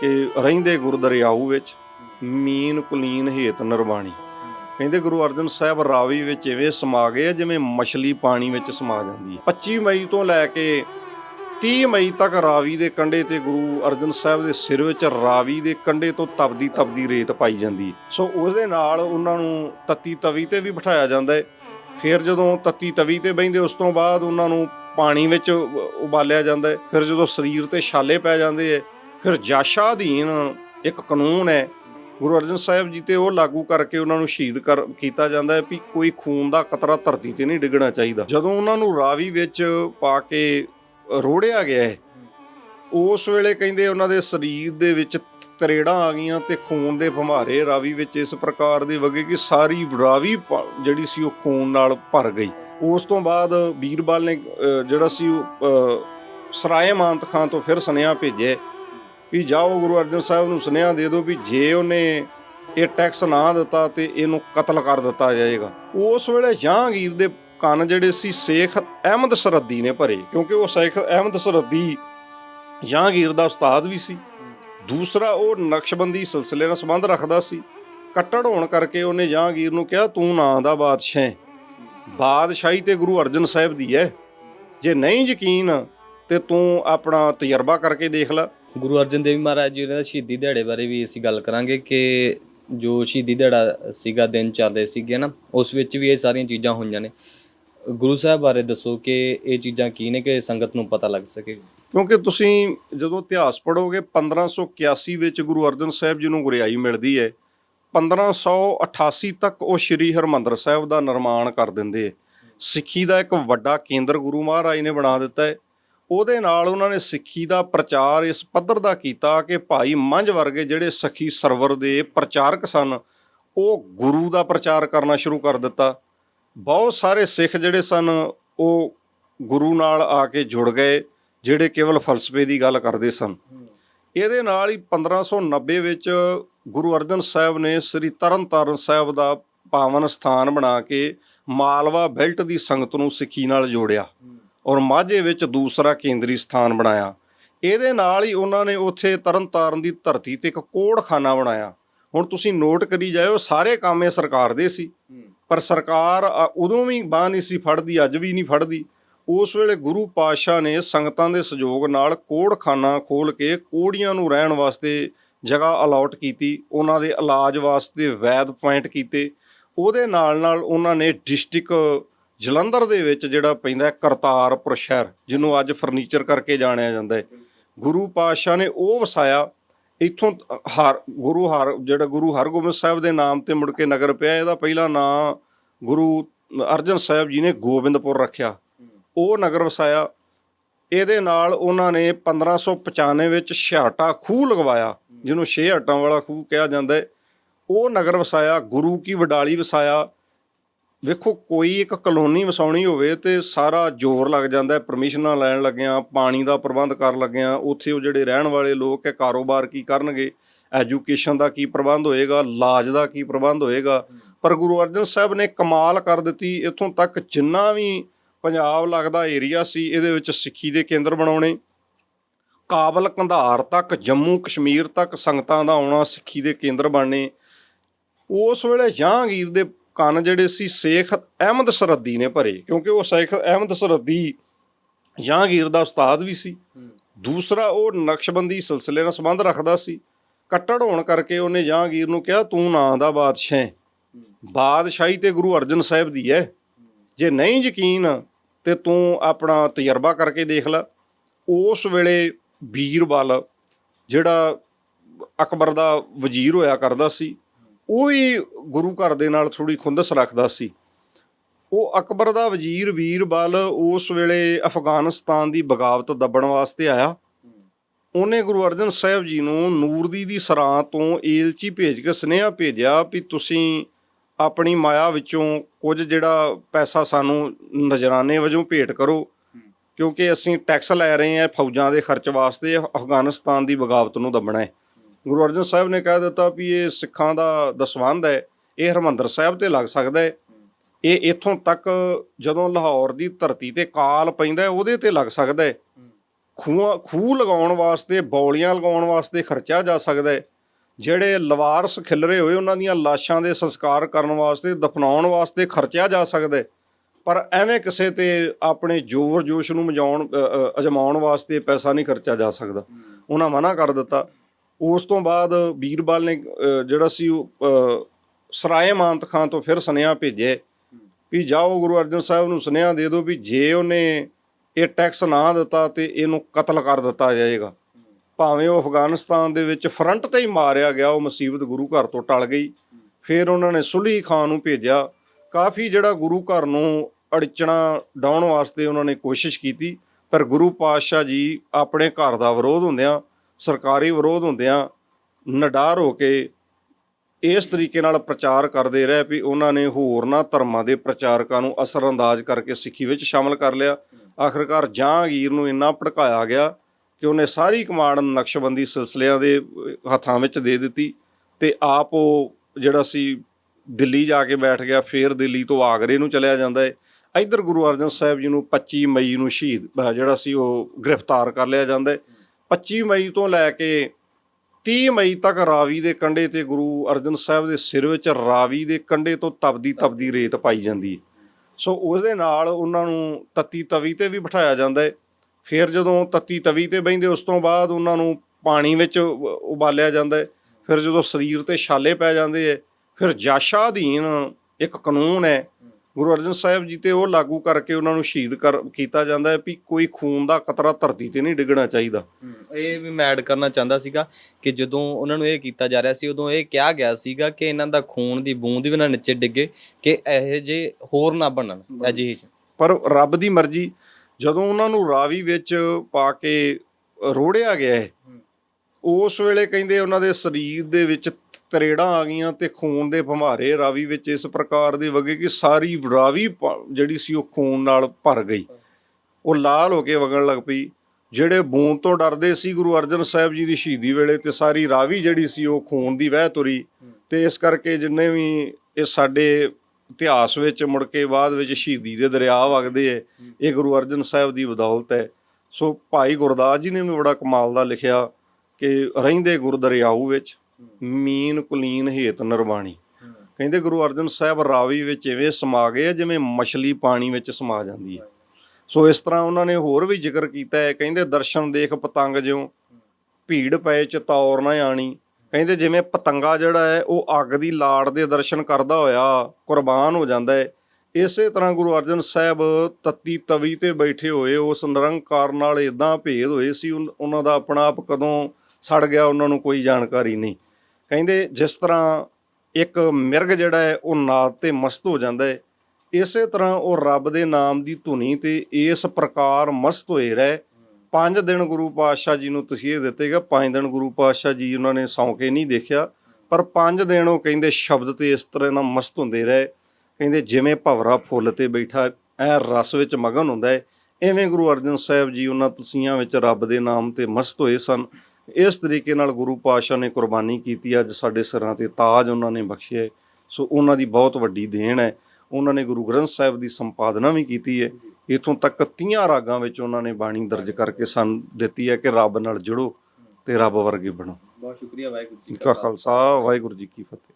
ਕਿ ਰਹਿੰਦੇ ਗੁਰੂ ਦਰਿਆਊ ਵਿੱਚ ਮੀਨ ਕੁਲੀਨ ਹੇਤ ਨਿਰਵਾਣੀ। ਕਹਿੰਦੇ ਗੁਰੂ ਅਰਜਨ ਸਾਹਿਬ ਰਾਵੀ ਵਿੱਚ ਐਵੇਂ ਸਮਾ ਗਏ ਆ ਜਿਵੇਂ ਮਛਲੀ ਪਾਣੀ ਵਿੱਚ ਸਮਾ ਜਾਂਦੀ ਹੈ। 25 ਮਈ ਤੋਂ ਲੈ ਕੇ 30 ਮਈ ਤੱਕ ਰਾਵੀ ਦੇ ਕੰਢੇ ਤੇ ਗੁਰੂ ਅਰਜਨ ਸਾਹਿਬ ਦੇ ਸਿਰ ਵਿੱਚ ਰਾਵੀ ਦੇ ਕੰਢੇ ਤੋਂ ਤਪਦੀ ਤਪਦੀ ਰੇਤ ਪਾਈ ਜਾਂਦੀ ਸੋ ਉਹਦੇ ਨਾਲ ਉਹਨਾਂ ਨੂੰ ਤੱਤੀ ਤਵੀ ਤੇ ਵੀ ਬਿਠਾਇਆ ਜਾਂਦਾ ਹੈ। ਫਿਰ ਜਦੋਂ ਤੱਤੀ ਤਵੀ ਤੇ ਬਹਿੰਦੇ ਉਸ ਤੋਂ ਬਾਅਦ ਉਹਨਾਂ ਨੂੰ ਪਾਣੀ ਵਿੱਚ ਉਬਾਲਿਆ ਜਾਂਦਾ ਹੈ। ਫਿਰ ਜਦੋਂ ਸਰੀਰ ਤੇ ਛਾਲੇ ਪੈ ਜਾਂਦੇ ਹੈ ਫਿਰ ਜਾਸ਼ਾ ਅਧੀਨ ਇੱਕ ਕਾਨੂੰਨ ਹੈ, ਗੁਰੂ ਅਰਜਨ ਸਾਹਿਬ ਜੀ ਤੇ ਉਹ ਲਾਗੂ ਕਰਕੇ ਉਹਨਾਂ ਨੂੰ ਸ਼ਹੀਦ ਕਰ, ਕੀਤਾ ਜਾਂਦਾ ਹੈ ਵੀ ਕੋਈ ਖੂਨ ਦਾ ਕਤਰਾ ਧਰਤੀ ਤੇ ਨਹੀਂ ਡਿੱਗਣਾ ਚਾਹੀਦਾ। ਜਦੋਂ ਉਹਨਾਂ ਨੂੰ ਰਾਵੀ ਵਿੱਚ ਪਾ ਕੇ ਰੋੜਿਆ ਗਿਆ ਹੈ, ਉਸ ਵੇਲੇ ਕਹਿੰਦੇ ਉਹਨਾਂ ਦੇ ਸਰੀਰ ਦੇ ਵਿੱਚ ਤਰੇੜਾਂ ਆ ਗਈਆਂ ਤੇ ਖੂਨ ਦੇ ਭਮਾਰੇ ਰਾਵੀ ਵਿੱਚ ਇਸ ਪ੍ਰਕਾਰ ਦੇ ਵਗੇ ਕਿ ਸਾਰੀ ਰਾਵੀ ਜਿਹੜੀ ਸੀ ਉਹ ਖੂਨ ਨਾਲ ਭਰ ਗਈ। ਉਸ ਤੋਂ ਬਾਅਦ ਬੀਰਬਲ ਨੇ ਜਿਹੜਾ ਸੀ ਉਹ ਸਰਾਏ ਮਾਨਤ ਖਾਨ ਤੋਂ ਫਿਰ ਸੁਨੇਹਾ ਭੇਜਿਆ ਵੀ ਜਾਓ ਗੁਰੂ ਅਰਜਨ ਸਾਹਿਬ ਨੂੰ ਸੁਨੇਹਾ ਦੇ ਦਿਓ ਵੀ ਜੇ ਉਹਨੇ ਇਹ ਟੈਕਸ ਨਾ ਦਿੱਤਾ ਤੇ ਇਹਨੂੰ ਕਤਲ ਕਰ ਦਿੱਤਾ ਜਾਏਗਾ। ਉਸ ਵੇਲੇ ਜਹਾਂਗੀਰ ਦੇ ਕੰਨ ਜਿਹੜੇ ਸੀ, ਸ਼ੇਖ ਅਹਿਮਦ ਸਰਦੀ ਨੇ ਭਰੇ, ਕਿਉਂਕਿ ਉਹ ਸ਼ੇਖ ਅਹਿਮਦ ਸਰਦੀ ਜਹਾਂਗੀਰ ਦਾ ਉਸਤਾਦ ਵੀ ਸੀ। ਦੂਸਰਾ ਉਹ ਨਕਸ਼ਬੰਦੀ ਸਿਲਸਿਲੇ ਨਾਲ ਸੰਬੰਧ ਰੱਖਦਾ ਸੀ। ਕੱਟੜ ਹੋਣ ਕਰਕੇ ਉਹਨੇ ਜਹਾਂਗੀਰ ਨੂੰ ਕਿਹਾ, ਤੂੰ ਨਾਂ ਦਾ ਬਾਦਸ਼ਾਹ ਬਾਦਸ਼ਾਹੀ ਤੇ ਗੁਰੂ ਅਰਜਨ ਸਾਹਿਬ ਦੀ ਹੈ। ਜੇ ਨਹੀਂ ਯਕੀਨ ਤੇ ਤੂੰ ਆਪਣਾ ਤਜਰਬਾ ਕਰਕੇ ਦੇਖ ਲੈ। ਗੁਰੂ ਅਰਜਨ ਦੇਵ ਮਹਾਰਾਜ ਜੀ ਉਹਨਾਂ ਦਾ ਸ਼ਹੀਦੀ ਦਿਹਾੜੇ ਬਾਰੇ ਵੀ ਅਸੀਂ ਗੱਲ ਕਰਾਂਗੇ ਕਿ ਜੋ ਸ਼ਹੀਦੀ ਦਿਹਾੜਾ ਸੀਗਾ, ਦਿਨ ਚੱਲ ਰਹੇ ਸੀਗੇ ਨਾ ਉਸ ਵਿੱਚ ਵੀ ਇਹ ਸਾਰੀਆਂ ਚੀਜ਼ਾਂ ਹੋਈਆਂ ਨੇ। ਗੁਰੂ ਸਾਹਿਬ ਬਾਰੇ ਦੱਸੋ ਕਿ ਇਹ ਚੀਜ਼ਾਂ ਕੀ ਨੇ ਕਿ ਸੰਗਤ ਨੂੰ ਪਤਾ ਲੱਗ ਸਕੇ? ਕਿਉਂਕਿ ਤੁਸੀਂ ਜਦੋਂ ਇਤਿਹਾਸ ਪੜੋਗੇ 1581 ਵਿੱਚ ਗੁਰੂ ਅਰਜਨ ਸਾਹਿਬ ਜੀ ਨੂੰ ਗੁਰਿਆਈ ਮਿਲਦੀ ਹੈ 1588 ਤੱਕ ਉਹ ਸ੍ਰੀ ਹਰਮੰਦਰ ਸਾਹਿਬ ਦਾ ਨਿਰਮਾਣ ਕਰ ਦਿੰਦੇ ਹੈ ਸਿੱਖੀ ਦਾ ਇੱਕ ਵੱਡਾ ਕੇਂਦਰ ਗੁਰੂ ਮਹਾਰਾਜ ਨੇ ਬਣਾ ਦਿੱਤਾ ਹੈ ਉਹਦੇ ਨਾਲ ਉਹਨਾਂ ਨੇ ਸਿੱਖੀ ਦਾ ਪ੍ਰਚਾਰ ਇਸ ਪੱਧਰ ਦਾ ਕੀਤਾ ਕਿ ਭਾਈ ਮੰਝ ਵਰਗੇ ਜਿਹੜੇ ਸਖੀ ਸਰਵਰ ਦੇ ਪ੍ਰਚਾਰਕ ਸਨ, ਉਹ ਗੁਰੂ ਦਾ ਪ੍ਰਚਾਰ ਕਰਨਾ ਸ਼ੁਰੂ ਕਰ ਦਿੱਤਾ। ਬਹੁਤ ਸਾਰੇ ਸਿੱਖ ਜਿਹੜੇ ਸਨ, ਉਹ ਗੁਰੂ ਨਾਲ ਆ ਕੇ ਜੁੜ ਗਏ, ਜਿਹੜੇ ਕੇਵਲ ਫਲਸਫੇ ਦੀ ਗੱਲ ਕਰਦੇ ਸਨ। ਇਹਦੇ ਨਾਲ ਹੀ 1590 ਵਿੱਚ ਗੁਰੂ ਅਰਜਨ ਸਾਹਿਬ ਨੇ ਸ੍ਰੀ ਤਰਨਤਾਰਨ ਸਾਹਿਬ ਦਾ ਪਾਵਨ ਸਥਾਨ ਬਣਾ ਕੇ ਮਾਲਵਾ ਬੈਲਟ ਦੀ ਸੰਗਤ ਨੂੰ ਸਿੱਖੀ ਨਾਲ ਜੋੜਿਆ। ਔਰ ਮਾਝੇ ਵਿੱਚ ਦੂਸਰਾ ਕੇਂਦਰੀ ਸਥਾਨ ਬਣਾਇਆ। ਇਹਦੇ ਨਾਲ ਹੀ ਉਹਨਾਂ ਨੇ ਉੱਥੇ ਤਰਨਤਾਰਨ ਦੀ ਧਰਤੀ ਤੇ ਇੱਕ ਕੋੜਖਾਨਾ ਬਣਾਇਆ। ਹੁਣ ਤੁਸੀਂ ਨੋਟ ਕਰੀ ਜਾਇਓ ਸਾਰੇ ਕੰਮ ਇਹ ਸਰਕਾਰ ਦੇ ਸੀ। ਪਰ ਸਰਕਾਰ ਉਦੋਂ ਵੀ ਬਾਹ ਨਹੀਂ ਸੀ ਫੜਦੀ ਅੱਜ ਵੀ ਨਹੀਂ ਫੜਦੀ। ਉਸ ਵੇਲੇ ਗੁਰੂ ਪਾਤਸ਼ਾਹ ਨੇ ਸੰਗਤਾਂ ਦੇ ਸਹਿਯੋਗ ਨਾਲ ਕੋੜਖਾਨਾ ਖੋਲ ਕੇ ਕੋੜੀਆਂ ਨੂੰ ਰਹਿਣ ਵਾਸਤੇ ਜਗ੍ਹਾ ਅਲਾਟ ਕੀਤੀ। ਉਹਨਾਂ ਦੇ ਇਲਾਜ ਵਾਸਤੇ ਵੈਦ ਪੁਆਇੰਟ ਕੀਤੇ। ਉਹਦੇ ਨਾਲ ਨਾਲ ਉਹਨਾਂ ਨੇ ਡਿਸਟ੍ਰਿਕਟ ਜਲੰਧਰ ਦੇ ਵਿੱਚ ਜਿਹੜਾ ਪੈਂਦਾ ਕਰਤਾਰਪੁਰ ਸ਼ਹਿਰ, ਜਿਹਨੂੰ ਅੱਜ ਫਰਨੀਚਰ ਕਰਕੇ ਜਾਣਿਆ ਜਾਂਦਾ ਹੈ। ਗੁਰੂ ਪਾਤਸ਼ਾਹ ਨੇ ਉਹ ਵਸਾਇਆ, ਇੱਥੋਂ ਹਰ, ਗੁਰੂ ਹਰ, ਜਿਹੜਾ ਗੁਰੂ ਹਰਗੋਬਿੰਦ ਸਾਹਿਬ ਦੇ ਨਾਮ ਤੇ ਮੁੜ ਕੇ ਨਗਰ ਪਿਆ, ਇਹਦਾ ਪਹਿਲਾ ਨਾਂ ਗੁਰੂ ਅਰਜਨ ਸਾਹਿਬ ਜੀ ਨੇ ਗੋਬਿੰਦਪੁਰ ਰੱਖਿਆ। ਉਹ ਨਗਰ ਵਸਾਇਆ। ਇਹਦੇ ਨਾਲ ਉਹਨਾਂ ਨੇ 1595 ਵਿੱਚ ਛਿਆਟਾ ਖੂਹ ਲਗਵਾਇਆ, ਜਿਹਨੂੰ ਛੇ ਹੱਟਾਂ ਵਾਲਾ ਖੂਹ ਕਿਹਾ ਜਾਂਦਾ ਹੈ। ਉਹ ਨਗਰ ਵਸਾਇਆ, ਗੁਰੂ ਕੀ ਵਡਾਲੀ ਵਸਾਇਆ। ਵੇਖੋ, ਕੋਈ ਇੱਕ ਕਲੋਨੀ ਵਸਾਉਣੀ ਹੋਵੇ ਤੇ ਸਾਰਾ ਜ਼ੋਰ ਲੱਗ ਜਾਂਦਾ ਪਰਮਿਸ਼ਨਾਂ ਲੈਣ ਲੱਗਿਆਂ, ਪਾਣੀ ਦਾ ਪ੍ਰਬੰਧ ਕਰਨ ਲੱਗਿਆਂ, ਉੱਥੇ ਉਹ ਜਿਹੜੇ ਰਹਿਣ ਵਾਲੇ ਲੋਕ ਹੈ, ਕਾਰੋਬਾਰ ਕੀ ਕਰਨਗੇ ਐਜੂਕੇਸ਼ਨ ਦਾ ਕੀ ਪ੍ਰਬੰਧ ਹੋਏਗਾ ਲਾਜ ਦਾ ਕੀ ਪ੍ਰਬੰਧ ਹੋਏਗਾ। ਪਰ ਗੁਰੂ ਅਰਜਨ ਸਾਹਿਬ ਨੇ ਕਮਾਲ ਕਰ ਦਿੱਤੀ, ਇੱਥੋਂ ਤੱਕ ਜਿੰਨਾ ਵੀ ਪੰਜਾਬ ਲੱਗਦਾ ਏਰੀਆ ਸੀ, ਇਹਦੇ ਵਿੱਚ ਸਿੱਖੀ ਦੇ ਕੇਂਦਰ ਬਣਾਉਣੇ, ਕਾਬਲ ਕੰਧਾਰ ਤੱਕ, ਜੰਮੂ ਕਸ਼ਮੀਰ ਤੱਕ ਸੰਗਤਾਂ ਦਾ ਆਉਣਾ ਸਿੱਖੀ ਦੇ ਕੇਂਦਰ ਬਣਨੇ। ਉਸ ਵੇਲੇ ਜਹਾਂਗੀਰ ਦੇ ਕੰਨ ਜਿਹੜੇ ਸੀ ਸ਼ੇਖ ਅਹਿਮਦ ਸਰਦੀ ਨੇ ਭਰੇ ਕਿਉਂਕਿ ਉਹ ਸ਼ੇਖ ਅਹਿਮਦ ਸਰਦੀ ਜਹਾਂਗੀਰ ਦਾ ਉਸਤਾਦ ਵੀ ਸੀ। ਦੂਸਰਾ ਉਹ ਨਕਸ਼ਬੰਦੀ ਸਿਲਸਿਲੇ ਨਾਲ ਸੰਬੰਧ ਰੱਖਦਾ ਸੀ। ਕੱਟੜ ਹੋਣ ਕਰਕੇ ਉਹਨੇ ਜਹਾਂਗੀਰ ਨੂੰ ਕਿਹਾ ਤੂੰ ਨਾਂ ਦਾ ਬਾਦਸ਼ਾਹ ਹੈ। ਬਾਦਸ਼ਾਹੀ ਤੇ ਗੁਰੂ ਅਰਜਨ ਸਾਹਿਬ ਦੀ ਹੈ। ਜੇ ਨਹੀਂ ਯਕੀਨ ਤੇ ਤੂੰ ਆਪਣਾ ਤਜਰਬਾ ਕਰਕੇ ਦੇਖ ਲੈ। ਉਸ ਵੇਲੇ ਬੀਰਬਲ ਜਿਹੜਾ ਅਕਬਰ ਦਾ ਵਜ਼ੀਰ ਹੋਇਆ ਕਰਦਾ ਸੀ ਉਹ ਵੀ ਗੁਰੂ ਘਰ ਦੇ ਨਾਲ ਥੋੜੀ ਖੁੰਦਸ ਰੱਖਦਾ ਸੀ। ਉਹ ਅਕਬਰ ਦਾ ਵਜ਼ੀਰ ਬੀਰਬਲ ਉਸ ਵੇਲੇ ਅਫਗਾਨਿਸਤਾਨ ਦੀ ਬਗਾਵਤ ਦੱਬਣ ਵਾਸਤੇ ਆਇਆ। ਉਹਨੇ ਗੁਰੂ ਅਰਜਨ ਸਾਹਿਬ ਜੀ ਨੂੰ ਨੂਰਦੀ ਦੀ ਸਰਾਂ ਤੋਂ ਏਲਚੀ ਭੇਜ ਕੇ ਸੁਨੇਹਾ ਭੇਜਿਆ ਵੀ ਤੁਸੀਂ ਆਪਣੀ ਮਾਇਆ ਵਿੱਚੋਂ ਕੁਝ ਜਿਹੜਾ ਪੈਸਾ ਸਾਨੂੰ ਨਜ਼ਰਾਨੇ ਵਜੋਂ ਭੇਟ ਕਰੋ। ਕਿਉਂਕਿ ਅਸੀਂ ਟੈਕਸ ਲੈ ਰਹੇ ਹਾਂ, ਫੌਜਾਂ ਦੇ ਖਰਚ ਵਾਸਤੇ ਅਫਗਾਨਿਸਤਾਨ ਦੀ ਬਗਾਵਤ ਨੂੰ ਦੱਬਣਾ ਹੈ। ਗੁਰੂ ਅਰਜਨ ਸਾਹਿਬ ਨੇ ਕਹਿ ਦਿੱਤਾ ਵੀ ਇਹ ਸਿੱਖਾਂ ਦਾ ਦਸਵੰਧ ਹੈ ਇਹ ਹਰਮੰਦਰ ਸਾਹਿਬ ਤੇ ਲੱਗ ਸਕਦਾ ਹੈ। ਇਹ ਇੱਥੋਂ ਤੱਕ ਜਦੋਂ ਲਾਹੌਰ ਦੀ ਧਰਤੀ ਤੇ ਕਾਲ ਪੈਂਦਾ ਉਹਦੇ ਤੇ ਲੱਗ ਸਕਦਾ ਹੈ। ਖੂਹਾਂ ਖੂਹ ਲਗਾਉਣ ਵਾਸਤੇ ਬੌਲੀਆਂ ਲਗਾਉਣ ਵਾਸਤੇ ਖਰਚਿਆ ਜਾ ਸਕਦਾ ਹੈ। ਜਿਹੜੇ ਲਵਾਰਸ ਖਿਲਰੇ ਹੋਏ ਉਹਨਾਂ ਦੀਆਂ ਲਾਸ਼ਾਂ ਦੇ ਸੰਸਕਾਰ ਕਰਨ ਵਾਸਤੇ ਦਫਨਾਉਣ ਵਾਸਤੇ ਖਰਚਿਆ ਜਾ ਸਕਦਾ ਹੈ। ਪਰ ਐਵੇਂ ਕਿਸੇ ਤੇ ਆਪਣੇ ਜ਼ੋਰ ਜੋਸ਼ ਨੂੰ ਮਜਾਉਣ ਅਜਮਾਉਣ ਵਾਸਤੇ ਪੈਸਾ ਨਹੀਂ ਖਰਚਿਆ ਜਾ ਸਕਦਾ। ਉਹਨਾਂ ਮਨਾ ਕਰ ਦਿੱਤਾ। ਉਸ ਤੋਂ ਬਾਅਦ ਵੀਰਬਾਲ ਨੇ ਜਿਹੜਾ ਸੀ ਉਹ, ਸਰਾਏ ਮਾਨਤ ਖਾਂ ਤੋਂ ਫਿਰ ਸੁਨੇਹਾ ਭੇਜਿਆ। ਵੀ ਜਾਓ ਗੁਰੂ ਅਰਜਨ ਸਾਹਿਬ ਨੂੰ ਸੁਨੇਹਾ ਦੇ ਦਿਓ ਵੀ ਜੇ ਉਹਨੇ ਇਹ ਟੈਕਸ ਨਾ ਦਿੱਤਾ ਤੇ ਇਹਨੂੰ ਕਤਲ ਕਰ ਦਿੱਤਾ ਜਾਏਗਾ। ਭਾਵੇਂ ਉਹ ਅਫਗਾਨਿਸਤਾਨ ਦੇ ਵਿੱਚ ਫਰੰਟ ਤੇ ਹੀ ਮਾਰਿਆ ਗਿਆ ਉਹ ਮੁਸੀਬਤ ਗੁਰੂ ਘਰ ਤੋਂ ਟਲ ਗਈ। ਫਿਰ ਉਹਨਾਂ ਨੇ ਸੁਲੀ ਖਾਨ ਨੂੰ ਭੇਜਿਆ। ਕਾਫੀ ਜਿਹੜਾ ਗੁਰੂ ਘਰ ਨੂੰ ਅੜਚਣਾ ਡਾਉਣ ਵਾਸਤੇ ਉਹਨਾਂ ਨੇ ਕੋਸ਼ਿਸ਼ ਕੀਤੀ ਪਰ ਗੁਰੂ ਪਾਤਸ਼ਾਹ ਜੀ ਆਪਣੇ ਘਰ ਦਾ ਵਿਰੋਧ ਹੁੰਦਿਆਂ ਸਰਕਾਰੀ ਵਿਰੋਧ ਹੁੰਦਿਆਂ ਨਡਾਰ ਹੋ ਕੇ ਇਸ ਤਰੀਕੇ ਨਾਲ ਪ੍ਰਚਾਰ ਕਰਦੇ ਰਹੇ ਵੀ ਉਹਨਾਂ ਨੇ ਹੋਰਨਾਂ ਧਰਮਾਂ ਦੇ ਪ੍ਰਚਾਰਕਾਂ ਨੂੰ ਅਸਰਅੰਦਾਜ਼ ਕਰਕੇ ਸਿੱਖੀ ਵਿੱਚ ਸ਼ਾਮਲ ਕਰ ਲਿਆ। ਆਖਰਕਾਰ ਜਹਾਂਗੀਰ ਨੂੰ ਇੰਨਾ ਭੜਕਾਇਆ ਗਿਆ ਕਿ ਉਹਨੇ ਸਾਰੀ ਕਮਾਂਡ ਨਕਸ਼ਬੰਦੀ ਸਿਲਸਿਲਿਆਂ ਦੇ ਹੱਥਾਂ ਵਿੱਚ ਦੇ ਦਿੱਤੀ ਤੇ ਆਪ ਉਹ ਜਿਹੜਾ ਸੀ ਦਿੱਲੀ ਜਾ ਕੇ ਬੈਠ ਗਿਆ, ਫੇਰ ਦਿੱਲੀ ਤੋਂ ਆਗਰੇ ਨੂੰ ਚਲਿਆ ਜਾਂਦਾ ਹੈ। ਇੱਧਰ ਗੁਰੂ ਅਰਜਨ ਸਾਹਿਬ ਜੀ ਨੂੰ 25 ਮਈ ਨੂੰ ਸ਼ਹੀਦ, ਜਿਹੜਾ ਸੀ ਉਹ ਗ੍ਰਿਫਤਾਰ ਕਰ ਲਿਆ ਜਾਂਦਾ ਹੈ। 25 ਮਈ ਤੋਂ ਲੈ ਕੇ 30 ਮਈ ਤੱਕ ਰਾਵੀ ਦੇ ਕੰਢੇ ਤੇ ਗੁਰੂ ਅਰਜਨ ਸਾਹਿਬ ਦੇ ਸਿਰ ਵਿੱਚ ਰਾਵੀ ਦੇ ਕੰਢੇ ਤੋਂ ਤਪਦੀ ਤਪਦੀ ਰੇਤ ਪਾਈ ਜਾਂਦੀ ਸੋ ਉਹਦੇ ਨਾਲ ਉਹਨਾਂ ਨੂੰ ਤੱਤੀ ਤਵੀ ਤੇ ਵੀ ਬਿਠਾਇਆ ਜਾਂਦਾ ਹੈ। ਫਿਰ ਜਦੋਂ ਤੱਤੀ ਤਵੀ ਤੇ ਬਹਿੰਦੇ ਉਸ ਤੋਂ ਬਾਅਦ ਉਹਨਾਂ ਨੂੰ ਪਾਣੀ ਵਿੱਚ ਉਬਾਲਿਆ ਜਾਂਦਾ ਹੈ। ਫਿਰ ਜਦੋਂ ਸਰੀਰ ਤੇ ਛਾਲੇ ਪੈ ਜਾਂਦੇ ਹੈ, ਫਿਰ ਜਾਸ਼ਾ ਅਧੀਨ ਇੱਕ ਕਾਨੂੰਨ ਹੈ ਗੁਰੂ ਅਰਜਨ ਸਾਹਿਬ ਜੀ ਤੇ ਉਹ ਲਾਗੂ ਕਰਕੇ ਉਹਨਾਂ ਨੂੰ ਸ਼ਹੀਦ ਕਰ ਕੀਤਾ ਜਾਂਦਾ ਹੈ ਵੀ ਕੋਈ ਖੂਨ ਦਾ ਕਤਰਾ ਧਰਤੀ ਤੇ ਨਹੀਂ ਡਿੱਗਣਾ ਚਾਹੀਦਾ। ਇਹ ਵੀ ਮੈਂ ਐਡ ਕਰਨਾ ਚਾਹੁੰਦਾ ਸੀਗਾ ਕਿ ਜਦੋਂ ਉਹਨਾਂ ਨੂੰ ਇਹ ਕੀਤਾ ਜਾ ਰਿਹਾ ਸੀ ਉਦੋਂ ਇਹ ਕਿਹਾ ਗਿਆ ਸੀਗਾ ਕਿ ਇਹਨਾਂ ਦਾ ਖੂਨ ਦੀ ਬੂੰਦ ਵੀ ਨਾ ਨੀਚੇ ਡਿੱਗੇ ਕਿ ਇਹੋ ਜੇ ਹੋਰ ਨਾ ਬਣਨ ਅਜਿਹੇ ਪਰ ਰੱਬ ਦੀ ਮਰਜ਼ੀ ਜਦੋਂ ਉਹਨਾਂ ਨੂੰ ਰਾਵੀ ਵਿੱਚ ਪਾ ਕੇ ਰੋੜਿਆ ਗਿਆ ਹੈ। ਉਸ ਵੇਲੇ ਕਹਿੰਦੇ ਉਹਨਾਂ ਦੇ ਸਰੀਰ ਦੇ ਵਿੱਚ ਤਰੇੜਾਂ ਆ ਗਈਆਂ ਤੇ ਖੂਨ ਦੇ ਭਮਾਰੇ ਰਾਵੀ ਵਿੱਚ ਇਸ ਪ੍ਰਕਾਰ ਦੇ ਵਗੇ ਕਿ ਸਾਰੀ ਰਾਵੀ ਜਿਹੜੀ ਸੀ ਉਹ ਖੂਨ ਨਾਲ ਭਰ ਗਈ। ਉਹ ਲਾਲ ਹੋ ਕੇ ਵਗਣ ਲੱਗ ਪਈ। ਜਿਹੜੇ ਬੂੰਦ ਤੋਂ ਡਰਦੇ ਸੀ ਗੁਰੂ ਅਰਜਨ ਸਾਹਿਬ ਜੀ ਦੀ ਸ਼ਹੀਦੀ ਵੇਲੇ ਤੇ ਸਾਰੀ ਰਾਵੀ ਜਿਹੜੀ ਸੀ ਉਹ ਖੂਨ ਦੀ ਵਹਿ ਤੁਰੀ। ਤੇ ਇਸ ਕਰਕੇ ਜਿੰਨੇ ਵੀ ਇਹ ਸਾਡੇ ਇਤਿਹਾਸ ਵਿੱਚ ਮੁੜ ਕੇ ਬਾਅਦ ਵਿੱਚ ਸ਼ਹੀਦੀ ਦੇ ਦਰਿਆ ਵਗਦੇ ਐ, ਇਹ ਗੁਰੂ ਅਰਜਨ ਸਾਹਿਬ ਦੀ ਬਦੌਲਤ ਹੈ ਸੋ ਭਾਈ ਗੁਰਦਾਸ ਜੀ ਨੇ ਵੀ ਬੜਾ ਕਮਾਲ ਦਾ ਲਿਖਿਆ ਕਿ ਰਹਿੰਦੇ ਗੁਰ ਵਿੱਚ ਮੀਨ ਕੁਲੀਨ ਹੇਤ ਨਿਰਵਾਣੀ। ਕਹਿੰਦੇ ਗੁਰੂ ਅਰਜਨ ਸਾਹਿਬ ਰਾਵੀ ਵਿੱਚ ਐਵੇਂ ਸਮਾ ਗਏ ਜਿਵੇਂ ਮਛਲੀ ਪਾਣੀ ਵਿੱਚ ਸਮਾ ਜਾਂਦੀ ਹੈ। ਸੋ ਇਸ ਤਰ੍ਹਾਂ ਉਹਨਾਂ ਨੇ ਹੋਰ ਵੀ ਜ਼ਿਕਰ ਕੀਤਾ ਹੈ। ਕਹਿੰਦੇ ਦਰਸ਼ਨ ਦੇਖ ਪਤੰਗ ਜਿਉ ਭੀੜ ਪਏ ਚ ਤੌਰ ਨਾ ਆਣੀ। ਕਹਿੰਦੇ ਜਿਵੇਂ ਪਤੰਗਾ ਜਿਹੜਾ ਹੈ, ਉਹ ਅੱਗ ਦੀ ਲਾੜ ਦੇ ਦਰਸ਼ਨ ਕਰਦਾ ਹੋਇਆ ਕੁਰਬਾਨ ਹੋ ਜਾਂਦਾ ਹੈ। ਇਸੇ ਤਰ੍ਹਾਂ ਗੁਰੂ ਅਰਜਨ ਸਾਹਿਬ ਤੱਤੀ ਤਵੀ ਤੇ ਬੈਠੇ ਹੋਏ, ਉਸ ਨਿਰੰਕਾਰ ਨਾਲ ਇਦਾਂ ਭੇਦ ਹੋਏ ਸੀ। ਉਨ- ਉਹਨਾਂ ਦਾ ਆਪਣਾ ਆਪ ਕਦੋਂ ਸੜ ਗਿਆ, ਉਹਨਾਂ ਨੂੰ ਕੋਈ ਜਾਣਕਾਰੀ ਨਹੀਂ। ਕਹਿੰਦੇ ਜਿਸ ਤਰ੍ਹਾਂ ਇੱਕ ਮਿਰਗ ਜਿਹੜਾ ਹੈ, ਉਹ ਨਾਦ ਤੇ ਮਸਤ ਹੋ ਜਾਂਦਾ ਹੈ। ਇਸੇ ਤਰ੍ਹਾਂ ਉਹ ਰੱਬ ਦੇ ਨਾਮ ਦੀ ਧੁਨੀ ਤੇ ਇਸ ਪ੍ਰਕਾਰ ਮਸਤ ਹੋਏ ਰਹੇ। ਪੰਜ ਦਿਨ ਗੁਰੂ ਪਾਤਸ਼ਾਹ ਜੀ ਨੂੰ ਤਸੀਹੇ ਦਿੱਤੇਗਾ ਪੰਜ ਦਿਨ ਗੁਰੂ ਪਾਤਸ਼ਾਹ ਜੀ ਉਹਨਾਂ ਨੇ ਸੌਂ ਕੇ ਨਹੀਂ ਦੇਖਿਆ। ਪਰ ਪੰਜ ਦਿਨ ਉਹ ਕਹਿੰਦੇ ਸ਼ਬਦ ਤੇ ਇਸ ਤਰ੍ਹਾਂ ਨਾਲ ਮਸਤ ਹੁੰਦੇ ਰਹੇ। ਕਹਿੰਦੇ ਜਿਵੇਂ ਭਵਰਾ ਫੁੱਲ ਤੇ ਬੈਠਾ, ਐ ਰਸ ਵਿੱਚ ਮਗਨ ਹੁੰਦਾ ਹੈ। ਐਵੇਂ ਗੁਰੂ ਅਰਜਨ ਸਾਹਿਬ ਜੀ ਉਹਨਾਂ ਤਸੀਹਾਂ ਵਿੱਚ ਰੱਬ ਦੇ ਨਾਮ ਤੇ ਮਸਤ ਹੋਏ ਸਨ। ਇਸ ਤਰੀਕੇ ਨਾਲ ਗੁਰੂ ਪਾਤਸ਼ਾਹ ਨੇ ਕੁਰਬਾਨੀ ਕੀਤੀ ਅੱਜ ਸਾਡੇ ਸਿਰਾਂ ਤੇ ਤਾਜ ਉਹਨਾਂ ਨੇ ਬਖਸ਼ਿਆ। ਸੋ ਉਹਨਾਂ ਦੀ ਬਹੁਤ ਵੱਡੀ ਦੇਣ ਹੈ। ਉਹਨਾਂ ਨੇ ਗੁਰੂ ਗ੍ਰੰਥ ਸਾਹਿਬ ਦੀ ਸੰਪਾਦਨਾ ਵੀ ਕੀਤੀ ਹੈ। ਇਥੋਂ ਤੱਕ 30 ਰਾਗਾਂ ਵਿੱਚ ਉਹਨਾਂ ਨੇ ਬਾਣੀ ਦਰਜ ਕਰਕੇ ਸਾਨੂੰ ਦਿੱਤੀ ਹੈ ਕਿ ਰੱਬ ਨਾਲ ਜੁੜੋ ਤੇ ਰੱਬ ਵਰਗੇ ਬਣੋ। ਬਹੁਤ ਸ਼ੁਕਰੀਆ ਵਾਹਿਗੁਰੂ ਜੀ ਕਾ ਖਾਲਸਾ ਵਾਹਿਗੁਰੂ ਜੀ ਕੀ ਫਤਿਹ।